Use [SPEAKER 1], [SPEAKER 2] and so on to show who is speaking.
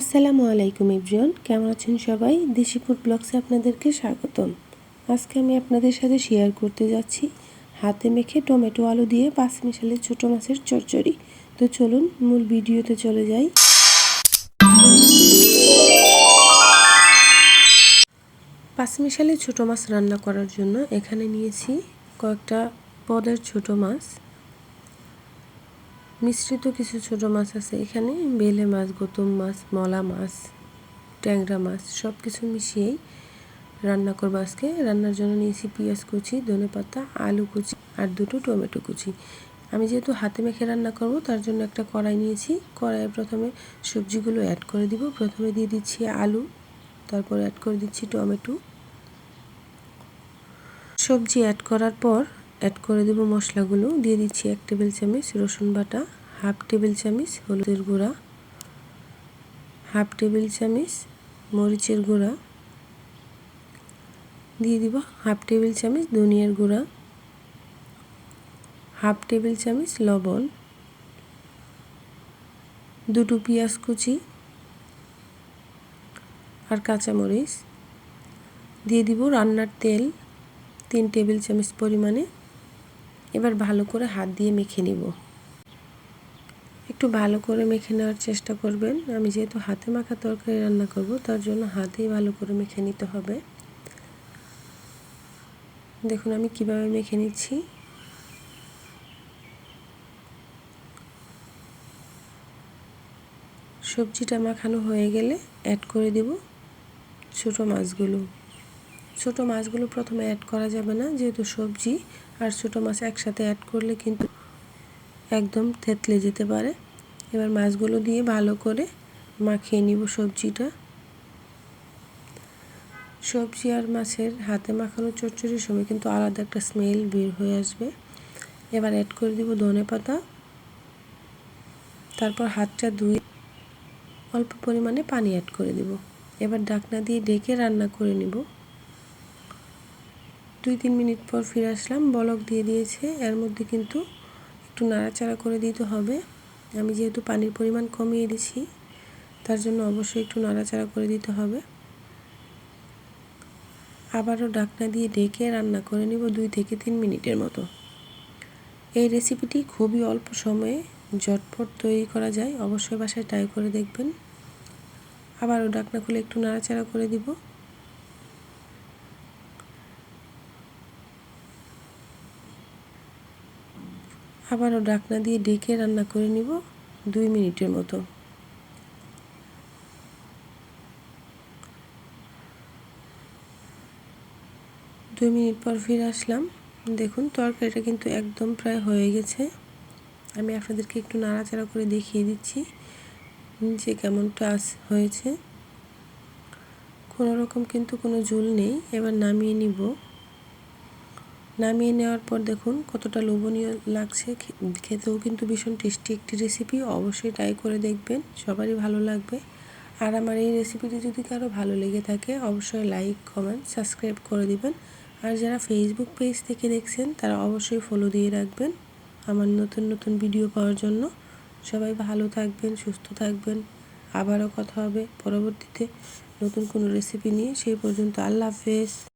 [SPEAKER 1] আসসালামু আলাইকুম ইব্রিয়ন কেমন আছেন সবাই? দেশি ফুড ব্লগসে আপনাদেরকে স্বাগতম। আজকে আমি আপনাদের সাথে শেয়ার করতে যাচ্ছি হাতে মেখে টমেটো আলু দিয়ে পাঁচ মিশালের ছোটো মাছের চচ্চড়ি। তো চলুন মূল ভিডিওতে চলে যাই। পাঁচ মিশালে ছোটো মাছ রান্না করার জন্য এখানে নিয়েছি কয়েকটা পদের ছোটো মাছ। মিশ্রিত কিছু ছোট মাছ আছে এখানে, বেলে মাছ, গৌতম মাছ, মলা মাছ, ট্যাংরা মাছ সব কিছু মিশিয়েই রান্না করব আজকে। রান্নার জন্য নিয়েছি পেঁয়াজ কুচি, ধনে পাতা, আলু কুচি আর দুটো টমেটো কুচি। আমি যেহেতু হাতে মেখে রান্না করব, তার জন্য একটা কড়াই নিয়েছি। কড়াইয়ে প্রথমে সবজিগুলো অ্যাড করে দিব। প্রথমে দিয়ে দিচ্ছি আলু, তারপর অ্যাড করে দিচ্ছি টমেটো। সবজি অ্যাড করার পর অ্যাড করে দেব মশলাগুলো। দিয়ে দিচ্ছি এক টেবিল চামচ রসুন বাটা, হাফ টেবিল চামচ হলুদের গুঁড়া, হাফ টেবিল চামচ মরিচের গুঁড়া, দিয়ে দিব হাফ টেবিল চামচ ধনিয়ার গুঁড়া, হাফ টেবিল চামচ লবণ, দুটো পেঁয়াজ কুচি আর কাঁচামরিচ। দিয়ে দিব রান্নার তেল, তিন টেবিল চামচ পরিমাণে এবার ভালো করে হাত দিয়ে মেখে নিব। একটু ভালো করে মেখে নেওয়ার চেষ্টা করবেন। আমি যেহেতু হাতে মাখা তরকারি রান্না করব, তার জন্য হাতেই ভালো করে মেখে নিতে হবে। দেখুন, আমি কীভাবে মেখে নিচ্ছি। সবজিটা মাখানো হয়ে গেলে অ্যাড করে দেব ছোট মাছগুলো। ছোট মাছগুলো প্রথমে অ্যাড করা যাবে না, যেহেতু সবজি আর ছোটো মাছ একসাথে অ্যাড করলে কিন্তু একদম থেতলে যেতে পারে। এবার মাছগুলো দিয়ে ভালো করে মাখিয়ে নিব সবজিটা। সবজি আর মাছের হাতে মাখানো চচ্চড়ির সময় কিন্তু আলাদা একটা স্মেল বের হয়ে আসবে। এবার অ্যাড করে দিব ধনে পাতা। তারপর হাতটা ধুয়ে অল্প পরিমাণে পানি অ্যাড করে দিব। এবার ডাকনা দিয়ে ডেকে রান্না করে নিব। দুই তিন মিনিট পর ফিরে আসলাম। বলক দিয়ে দিয়েছে। এর মধ্যে কিন্তু একটু নাড়াচাড়া করে দিতে হবে। আমি যেহেতু পানির পরিমাণ কমিয়ে দিছি, তার জন্য অবশ্যই একটু নাড়াচাড়া করে দিতে হবে। আবারও ডাকনা দিয়ে ঢেকে রান্না করে নিব দুই থেকে তিন মিনিটের মতো। এই রেসিপিটি খুবই অল্প সময়ে ঝটপট তৈরি করা যায়। অবশ্যই বাসায় ট্রাই করে দেখবেন। আবারও ডাকনা খুলে একটু নাড়াচাড়া করে দিব। আবারও ডাকনা দিয়ে ডেকে রান্না করে নিব দুই মিনিটের মতো। দুই মিনিট পর ফিরে আসলাম। দেখুন, তরকারিটা কিন্তু একদম প্রায় হয়ে গেছে। আমি আপনাদেরকে একটু নাড়াচাড়া করে দেখিয়ে দিচ্ছি যে কেমনটা হয়েছে। কোনো রকম কিন্তু কোনো ঝুল নেই। এবার নামিয়ে নিব। নামিয়ে নেওয়ার পর দেখুন কতটা লোভনীয় লাগছে। খেতেও কিন্তু ভীষণ টেস্টি একটি রেসিপি অবশ্যই ট্রাই করে দেখবেন, সবারই ভালো লাগবে। আর আমার এই রেসিপিটি যদি কারও ভালো লেগে থাকে, অবশ্যই লাইক কমেন্ট সাবস্ক্রাইব করে দিবেন। আর যারা ফেসবুক পেজ থেকে দেখছেন, তারা অবশ্যই ফলো দিয়ে রাখবেন আমার নতুন নতুন ভিডিও পাওয়ার জন্য। সবাই ভালো থাকবেন, সুস্থ থাকবেন। আবারও কথা হবে পরবর্তীতে নতুন কোনো রেসিপি নিয়ে। সেই পর্যন্ত আল্লাহ হাফেজ।